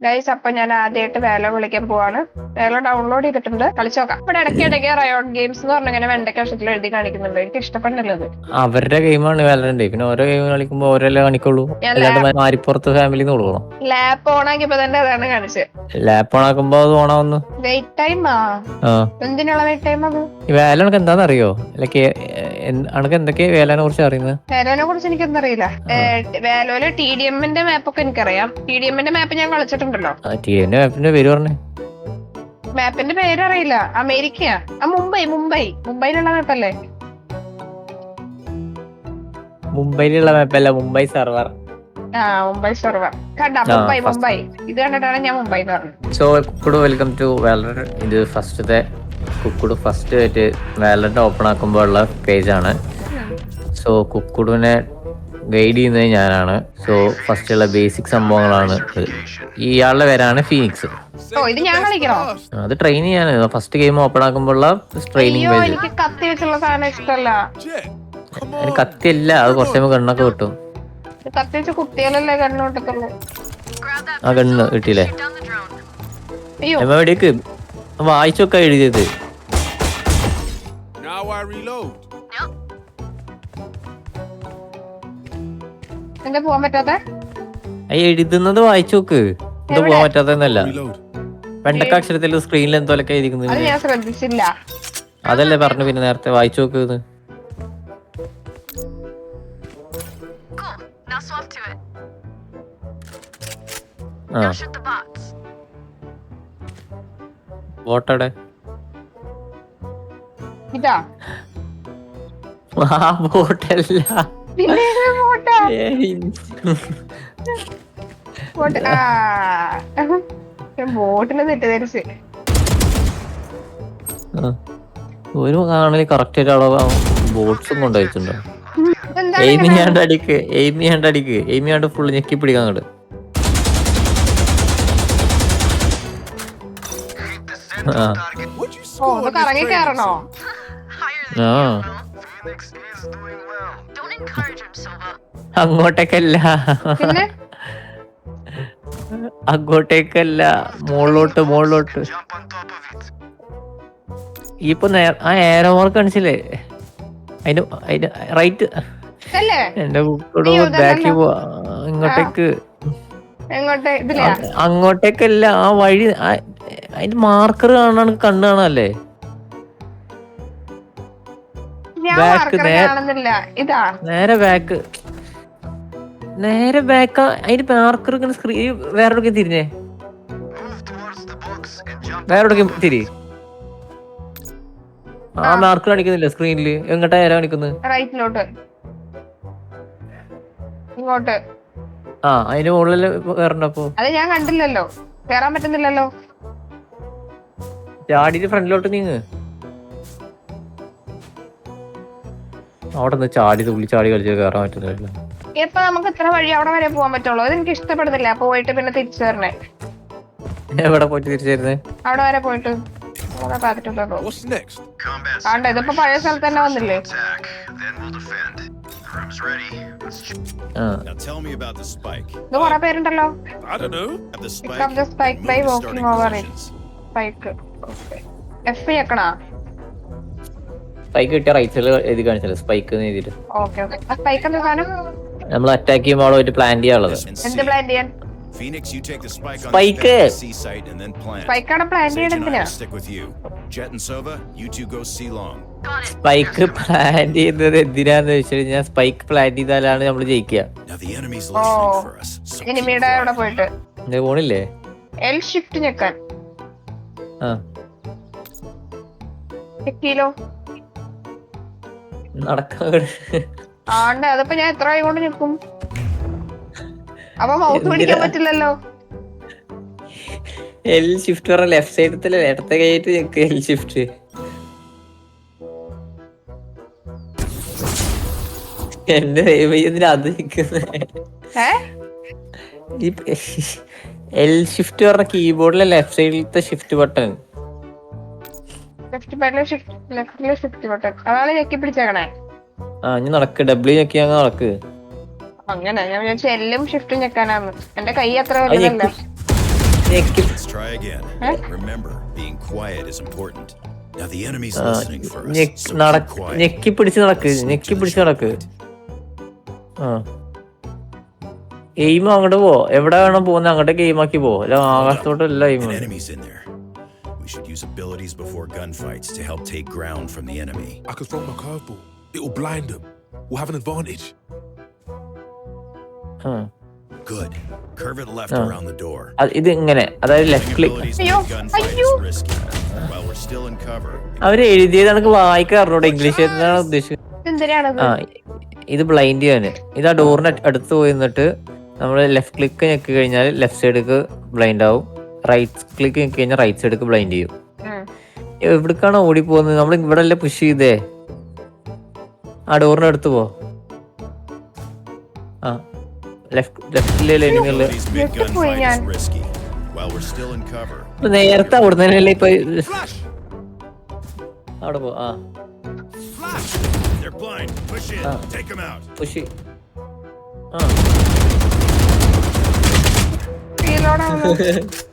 Guys അപ്പൊ ഞാൻ ആദ്യമായിട്ട് വേല വിളിക്കാൻ പോവാണ്. വേല ഡൗൺലോഡ് ചെയ്തിട്ടുണ്ട്. കളിച്ചു നോക്കാം ഇവിടെ ഇടയ്ക്ക് ഇടയ്ക്ക് റയോൺ ഗെയിംസ് എന്ന് പറഞ്ഞ ഇങ്ങനെ വെണ്ടയ്ക്ക അക്ഷരത്തിൽ എഴുതി കാണിക്കുന്നുണ്ട്. എനിക്ക് ഇഷ്ടപ്പെടുന്നില്ല ഇത് അവരുടെ ഗെയിമാണ് വാലറന്റ് പിന്നെ ഓരോ ഗെയിം കളിക്കുമ്പോ ഓരോ കാണിക്കുള്ളൂ? മാരിപ്പുറത്ത് ഫാമിലി കൊടുക്കണം ലാപ്പ് ഓൺ ആക്കിയപ്പോ തന്നെ അതാണ് കാണിച്ചത് ലാപ്പ് ഓൺ ആക്കുമ്പോ അത് ഓണാവുന്നു വെയിറ്റ് ടൈമാ ആ? എന്തിനുള്ള വെയിറ്റ് ടൈം അത്? വേല എനിക്ക് എന്താന്ന് അറിയോ അനക്ക് എന്തൊക്കെ വേലനെ കുറിച്ച് അറിയുന്നത് വേലോനെ കുറിച്ച് എനിക്കൊന്നും അറിയില്ല. വേലോൽ ടി ഡി എമ്മിന്റെ മാപ്പൊക്കെ എനിക്കറിയാം. ടി ഡി എമ്മിന്റെ മാപ്പ് ഞാൻ കളിച്ചിട്ടുണ്ടല്ലോ എന്റെ മാപ്പിന്റെ പേര് പറഞ്ഞേ. മാപ്പിന്റെ പേര് അറിയില്ല. അമേരിക്കയാ. ആ മുംബൈ മുംബൈ. മുംബൈയിലുള്ള മാപ്പല്ലേ? മുംബൈയിലുള്ള മാപ്പല്ല മുംബൈ സർവർ. ആ മുംബൈ സെർവർ. കണ്ട? മുംബൈ മുംബൈ. ഇത് കണ്ടിട്ടാണ് ഞാൻ മുംബൈ എന്ന് പറഞ്ഞത്. സോ കുക്കുടു വെൽക്കം ടു വാലർ ഇത് ഫസ്റ്റത്തെ കുക്കുടു ഫസ്റ്റ് ആയിട്ട് വാലറിന്റെ ഓപ്പൺ ആക്കുമ്പോൾ ഉള്ള പേജാണ് സോ കുക്കുഡിനെ ഗൈഡ് ചെയ്യുന്നത് ഞാനാണ്. സോ ഫസ്റ്റ് ഉള്ള ബേസിക് സംഭവങ്ങളാണ് ഇയാളുടെ പേരാണ് ഫീനിക്സ് ഓ ഇത് ഞാൻ കളിക്കണോ? അത് ട്രെയിൻ ചെയ്യാനാണ്. ഫസ്റ്റ് ഗെയിം ഓപ്പൺ ആക്കുമ്പോഴുള്ള ട്രെയിനിങ് എനിക്ക് കത്തി വെച്ചുള്ള സാധനം ഇഷ്ടമല്ല കത്തിയല്ല അത് കുറച്ച് കണ്ണൊക്കെ കിട്ടും കത്തി വെച്ച് കുട്ടികളല്ലേ ആ കണ്ണ് കിട്ടിയില്ലേ? എവിടേക്ക്? വായിച്ചൊക്കെ എഴുതിയത്. Now I reload. എന്താ പോവാൻ പറ്റാത്ത? എഴുതുന്നത് വായിച്ചു നോക്ക്. ഇത് പോവാൻ പറ്റാത്തല്ല Reload. വെണ്ടക്ക അക്ഷരത്തിൽ സ്ക്രീനിൽ എന്തോലൊക്കെ എഴുതിക്കുന്നത് ഞാൻ ശ്രദ്ധിച്ചില്ല. അതല്ലേ പറഞ്ഞു പിന്നെ നേരത്തെ വായിച്ചു നോക്ക് ഇത്. Cool. Now swap to it. ആ. Now shoot the വോട്ടടെ ഇതാ. ആ വോട്ടല്ല പിന്നെ പോട്ടെ. പോട്ടെ ആ. ഞാൻ ബോട്ടിന് തെറ്റിദ്ധരിച്ച്. ആ. ഒരു കാണൽ കറക്റ്റ് ആയിട്ട് ബോട്ട്സും കൊണ്ടുവച്ചിട്ടുണ്ടോ എയിമി ഹാൻഡ് അടിക്ക്. എയിമി ഹാൻഡ് അടിക്ക്. എയിമി ഹാൻഡ് ഫുള്ള് ഞെക്കി പിടിക്കാൻ അങ്ങോട്ട് ആ. അങ്ങോട്ടേക്കല്ല. അങ്ങോട്ടേക്കല്ല. മുകളിലോട്ട് മുകളിലോട്ട് ഈ ഇപ്പൊ ആ ഏറെ മാർക്ക് കാണിച്ചില്ലേ? അതിന് അതിന് റൈറ്റ് എന്റെ കുക്കോട് ബാക്കി പോവാ. ഇങ്ങോട്ടേക്ക് അങ്ങോട്ടേക്കല്ല ആ വഴി അതിന്റെ മാർക്കർ കാണാൻ കണ്ണു കാണാല്ലേ മാർക്കർ ഇതാ. നേരെ ബാക്ക് നേരെ ബാക്ക് അതിന് മാർക്കർ ഇങ്ങനെ സ്ക്രീൻ വേറെ തിരിഞ്ഞേ? വേറെ തിരി. ആ മാർക്ക് കാണിക്കുന്നില്ല സ്ക്രീനിൽ എങ്ങോട്ടാ നേരെ കാണിക്കുന്നത് റൈറ്റിലോട്ട് ഇങ്ങോട്ട്. ആ അതിന് മുകളിൽ വേറെണ്ടപ്പോ അത് ഞാൻ കണ്ടില്ലല്ലോ. കേറാൻ പറ്റുന്നില്ലല്ലോ. ചാടിയിട്ട് ഫ്രണ്ടിലോട്ട് നീങ്ങ്. അവിടെ നിന്ന് ചാടി തുള്ളി ചാടി കളിച്ച് കയറാൻ പറ്റുന്നില്ല ഇപ്പൊ നമുക്ക് ഇത്ര വഴി അവിടെ വരെ പോകാൻ പറ്റുള്ളൂ. അതെനിക്ക് ഇഷ്ടപ്പെടുന്നില്ല. പോയിട്ട് പിന്നെ തിരിച്ചു വരണേ. എവിടെ പോയിട്ട് തിരിച്ചു അവിടെ വരെ പോയിട്ട്? ആണ്ട ഇതിപ്പോ പഴയ സ്ഥലത്ത് തന്നെ വന്നില്ലേ. ഇത് കൊറേ പേരുണ്ടല്ലോ. Spike by walking positions. Spike F ഞെക്കണാ spike കിട്ടിയ റൈറ്റ് സൈഡിൽ എഴുതി കാണിച്ചല്ലേ സ്പൈക്ക് എന്ന് എഴുതിയിട്ട് ഓക്കെ ഓക്കെ സ്പൈക്ക് സാധനം നമ്മൾ അറ്റാക്ക് ചെയ്യുമ്പോൾ അവിടെ പ്ലാൻ ചെയ്യാനുള്ളത് എന്ത് പ്ലാൻ ചെയ്യാൻ Phoenix, you take the spike on Spike. the back of the C site and then plant. സ്പൈക്കാണ് പ്ലാൻ Sage ചെയ്യണം and I will stick with you. Jet and Sova, you two go C long. Spike plan ചെയ്യുന്നത് എന്തിനാന്ന് വെച്ച് കഴിഞ്ഞാൽ spike plan ചെയ്താലാണ് നമ്മൾ ജയിക്കുക Now the enemy's Oh. for us. So keep എനിമിയുടെ അവിടെ quiet. പോയിട്ട് എന്റെ പോണില്ലേ എൽ ഷിഫ്റ്റ് ഞെക്കാൻ ആ നടക്കാൻ ആണ്ട് അതിപ്പോ ഞാൻ എത്ര കൊണ്ട് നിൽക്കും? അപ്പൊ മൗത്ത് പിടിക്കാൻ പറ്റില്ലല്ലോ. എൽ ഷിഫ്റ്റ് പറഞ്ഞ ലെഫ്റ്റ് സൈഡത്തിലെ ഇടത്തെ കൈയിട്ട് നിൽക്കുക എൽ ഷിഫ്റ്റ് എന്റെ എന്തിനാ അത് നിൽക്കുന്നത് എൽ ഷിഫ്റ്റ് പറഞ്ഞ കീബോർഡിലെ ലെഫ്റ്റ് സൈഡിലത്തെ ഷിഫ്റ്റ് ബട്ടൺ ലെഫ്റ്റ് ബാറ്റിലെ ഷിഫ്റ്റ് ലെഫ്റ്റിലെ ഷിഫ്റ്റ് ബട്ടൺ അതാണ് ഞെക്കി പിടിച്ചേക്കണേ. ആ ഇനി നടക്ക്. ഡബ്ല്യു ഞെക്കി അങ്ങ് നടക്ക്. അങ്ങനെ. ഞാൻ വിചാരിച്ചു എല്ലും ഷിഫ്റ്റും ഞെക്കാനാന്ന്. എന്റെ കൈ അത്ര അത് വലുതല്ല. Let's try again. Remember, being quiet is important. Now the enemy's listening for us, ഞെക്ക് so keep നടക്ക്. quiet. ഞെക്കി പിടിച്ച് നടക്ക്. Stick ഞെക്കി to the പിടിച്ച് നടക്ക്. script. ആ. എയിം അങ്ങോട്ട് പോ. എവിടെ വേണം പോകുന്ന? അങ്ങോട്ട് ഗെയിം ആക്കി പോ. അല്ല ആകാശത്തോട്ടല്ല aim An enemy's in there. We should use abilities before gunfights to help take ground from the enemy. I could throw my curveball. It'll blind them. We'll have an advantage. Good. Curve it left Ah. around the door. ഇത് ഇങ്ങനെ അതായത് left I click abilities gunfight is risky. While we're still in cover, അവർ എഴുതിയത് എനിക്ക് വായിക്കാൻ അറിഞ്ഞൂടെ English എന്താണ് ഉദ്ദേശിച്ചത് എന്തിനാണത് ആ ഇത് ബ്ലൈൻഡ് ചെയ്യാന് ഇത് ആ ഡോറിന് അടുത്ത് പോയി നിന്നിട്ട് നമ്മൾ ലെഫ്റ്റ് ക്ലിക്ക് ഞെക്കി കഴിഞ്ഞാൽ ലെഫ്റ്റ് സൈഡിലേക്ക് ബ്ലൈൻഡ് ആവും റൈറ്റ് ക്ലിക്ക് ഞെക്കി കഴിഞ്ഞാൽ റൈറ്റ് സൈഡ് ബ്ലൈൻഡ് ചെയ്യും. എവിടേക്കാണ് ഓടി പോകുന്നത് നമ്മൾ ഇവിടെ അല്ലേ പുഷ് ചെയ്തേ? ആ ഡോറിന് അടുത്ത് പോ. ആ. ലെഫ്റ്റ് ലെഫ്റ്റിലെ ലൈനിങ്ങിൽ Ah. നേരത്തെ അവിടെ തന്നെയല്ലേ ഇപ്പൊ അവിടെ പോ ആ. They're blind.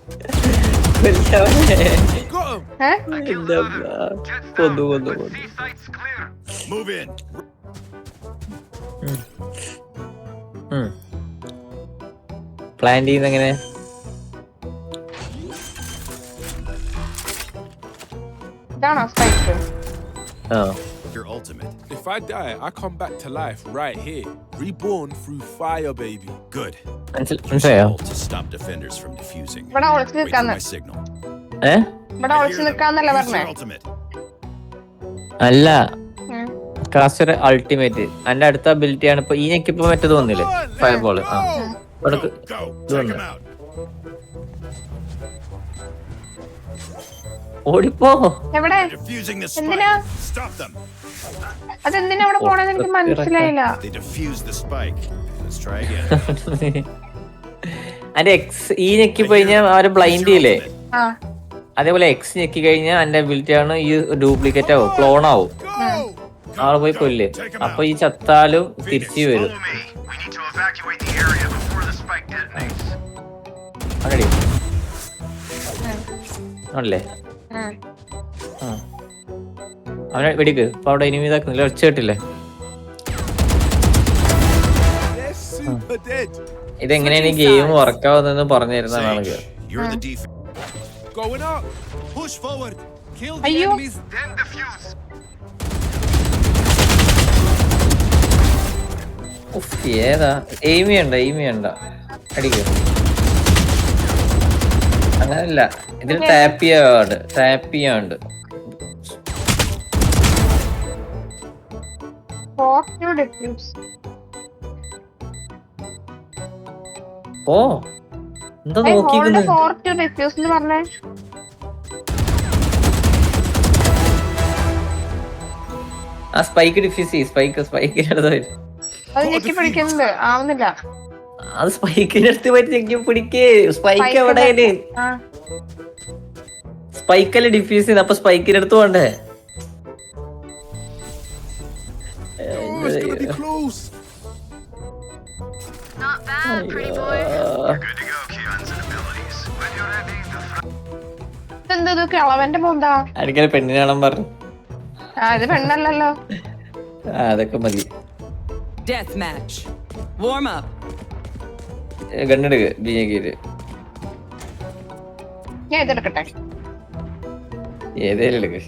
കൊന്നു കൊന്നു കൊന്നു. പ്ലാൻ ചെയ്യുന്ന എങ്ങനെ ഇതാണോ സ്പൈക്ക് ആ Your ultimate. If I die, I come back to life right here. Reborn through fire, baby. Good. മനസ്സിലായോ To stop defenders from defusing. ഇവിടെ now Wait for നിൽക്കാന്ന് my signal. ഏ ഇവിടെ ഒളിച്ച് നിൽക്കാന്നല്ല Use പറഞ്ഞേ your ultimate. അല്ല ഉം. Ultimate എന്റെ അടുത്ത അബിലിറ്റി ആണ് ഇപ്പൊ ഈ ഞെക്കിപ്പോ മറ്റേത് വന്നില്ലേ ഫയർ ബോൾ ആ Go. Go them out. ഓടിപ്പോ. എവിടെ? എന്തിനാ? അതെന്തിനാ അവിടെ പോണെന്ന് എനിക്ക് മനസ്സിലായില്ല. അന്റെ അതിന്റെ എക്സ് ഈ ഞെക്കി കഴിഞ്ഞാൽ അവർ ബ്ലൈൻഡ് ചെയ്യില്ലേ? അതേപോലെ എക്സ് ഞെക്കി കഴിഞ്ഞാൽ അന്റെ അബിലിറ്റി ആണ് ഈ ഡ്യൂപ്ലിക്കേറ്റ് ആവും ക്ലോൺ ആവും. ആൾ പോയി കൊല്ല്. അപ്പൊ ഈ ചത്താലും തിരിച്ചു വരും. ആണല്ലേ? അവനെ വെടിക്ക്. അപ്പൊ അവിടെ ഇനി ഇതാക്കുന്നില്ല ഒച്ച കേട്ടില്ലേ. ഇതെങ്ങനെയാണ് ഈ ഗെയിം വർക്കാവുന്നതെന്ന് പറഞ്ഞു. Then defuse. ഏതാ? എയിം ചെയ്യണ്ട എയിം അടിക്ക്. അങ്ങനല്ല. ഇതിൽ ടാപ്പ് ചെയ്യാണ്ട് ടാപ്പ് ചെയ്യാണ്ട്. ഓ. എന്താ നോക്കിക്കുന്നത് ആ സ്പൈക്ക് ഡിഫ്യൂസ് ചെയ്യ്. സ്പൈക്ക് സ്പൈക്ക് വരും അത് ഞെക്കി പിടിക്കുന്നുണ്ട് ആവുന്നില്ല. അത് സ്പൈക്കിന്റെ അടുത്ത് പോയിട്ട് ഞെക്കി പിടിക്കേ. സ്പൈക്ക് എവിടെ ആ. സ്പൈക്കല്ലേ ഡിഫ്യൂസ് ചെയ്ത് അപ്പൊ സ്പൈക്കിന്റെ അടുത്ത് പോണ്ടേ? It's gonna be close. Not bad, pretty boy. Good to go, Keon's and abilities. When you're ready, the thro- ഇതെന്ത് ഇത്? കിളവന്റെ മോന്താ ആർക്കാലും പെണ്ണിനെ കാണാൻ പറഞ്ഞു? പെണ്ണല്ലല്ലോ. അതൊക്കെ മതി. Death match. Warm up. ഗണ്ണെടുക്ക് ബിജെക്കിയിൽ ഞാൻ ഇതെടുക്കട്ടെ. ഏതേലും എടുക്ക്.